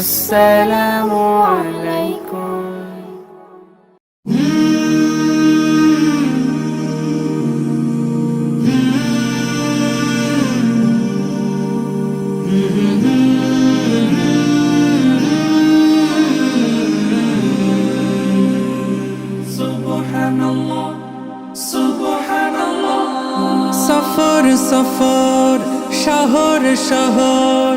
السلام عليكم. سبحان الله سبحان الله سفر شهر شهر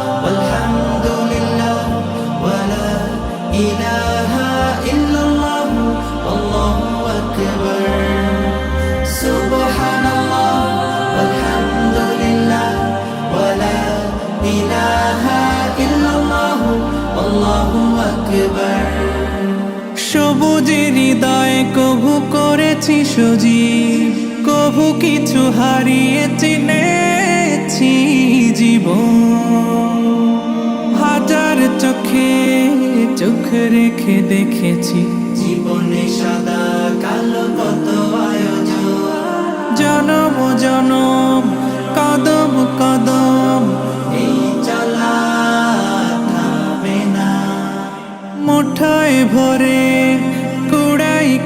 সবুজের হৃদয় কভু করেছি সজীব কভু কিছু হারিয়ে চিনেছি জীবন। হাজার চোখে চোখ রেখে দেখেছি জীবনে সাদা কালো কত আয়োজন। জনম জনম কদম কদম। এই চলা না। মুঠায় ভরে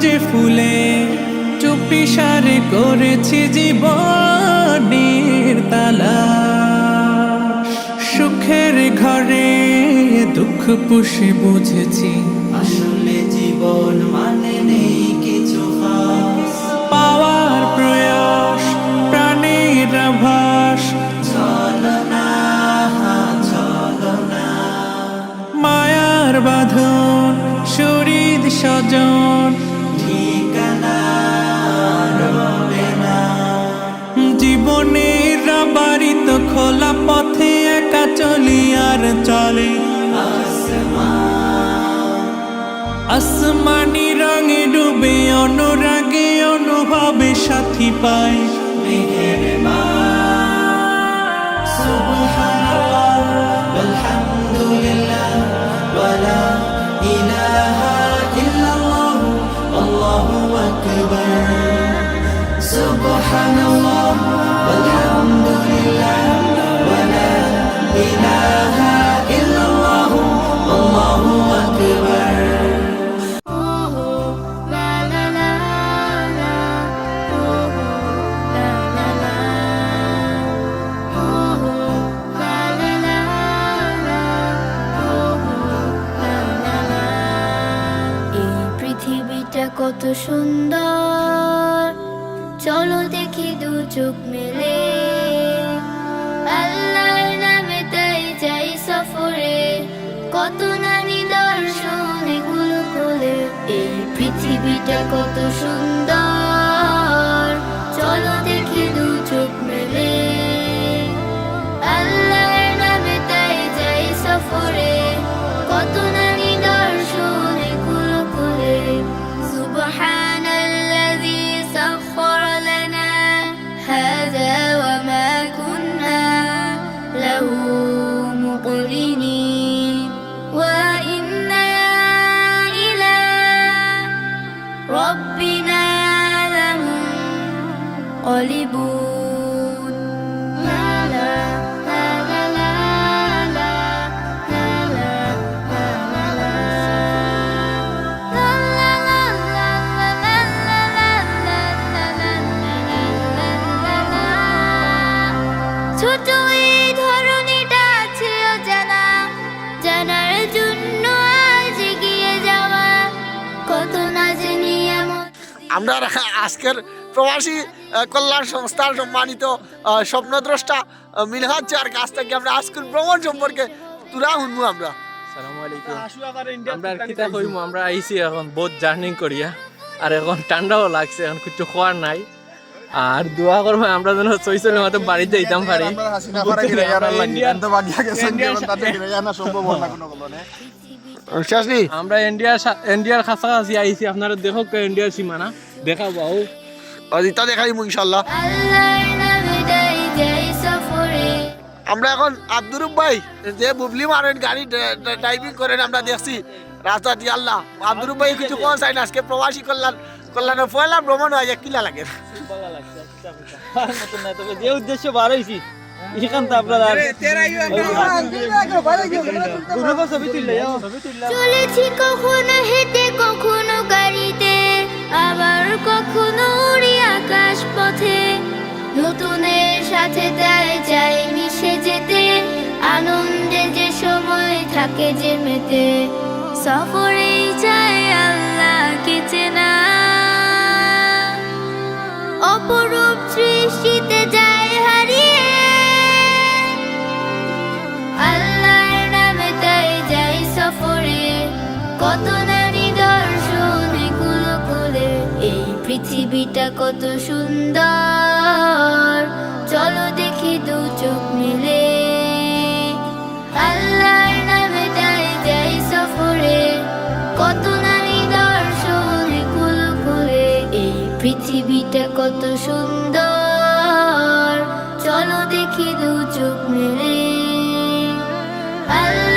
গুজে ফুলে চুপি সারে করেছি জীবনের তালা। সুখের ঘরে দুঃখ পুষে বুঝেছি, আসলে জীবন মানে চলি আর চলে আসমানি রঙে ডুবে অনুরাগে অনুভবে সাথী পায় ওয়ালা ইলাহা পৃথিবীটা কত সুন্দর। চলো দেখি দু চোখ মেলে। আল্লাহর কত নানি দর্শন এগুলো করে এই পৃথিবীটা কত সুন্দর। চলো দেখি দু চোখ মেলে। আল্লাহর নামে তাই যাই সফরে। কত আমরা আজকের প্রবাসী কল্যাণ সংস্থার সম্মানিত স্বপ্নদ্রষ্টা মিনহাজ চার কাছ থেকে আমরা আজকের ভ্রমণ সম্পর্কে তুলা শুনব আমরা। আমরা এখন বহুত জার্নি করিয়া। আর এখন ঠান্ডাও লাগছে এখন কিছু খাওয়ার নাই। আর দোয়া করব আমরা যেন চৈচলের মতো বাড়িতে যেতাম পারি। আমরা ইন্ডিয়ার সা- ইন্ডিয়ার কাছাকাছি আইছি আপনারা দেখো ইন্ডিয়ার সীমানা। দেখা পাও অদিতা দেখাই ইনশাল্লাহ। আমরা এখন আব্দুর ভাই যে বুবলি মারেন গাড়ি ড্রাইভিং করেন আমরা দেখছি। রাস্তা দিয়ে আল্লাহ। আব্দুর ভাই কিছু কোন সাইড আজকে প্রবাসী কল্যাণ কল্যাণের পয়লা ভ্রমণ হয় কিলা লাগে? যে উদ্দেশ্য বার হয়েছি এখান তো আপনার চলেছি কখনো হেঁটে কখনো আবার কখনো আকাশ পথে। নতুনের সাথে তাই যাই মিশে যেতে। আনন্দে যে সময় থাকে যে মেতে। সফরেই চাই আল্লাহ পৃথিবীটা কত সুন্দর। চলো দেখি দু চোখ মিলে। আল্লাহর নামে তাই যাই সফরে। কত নারী দর্শনে কুলো কুলে। এই পৃথিবীটা কত সুন্দর। চলো দেখি দু চোখ মেলে। আল্লাহ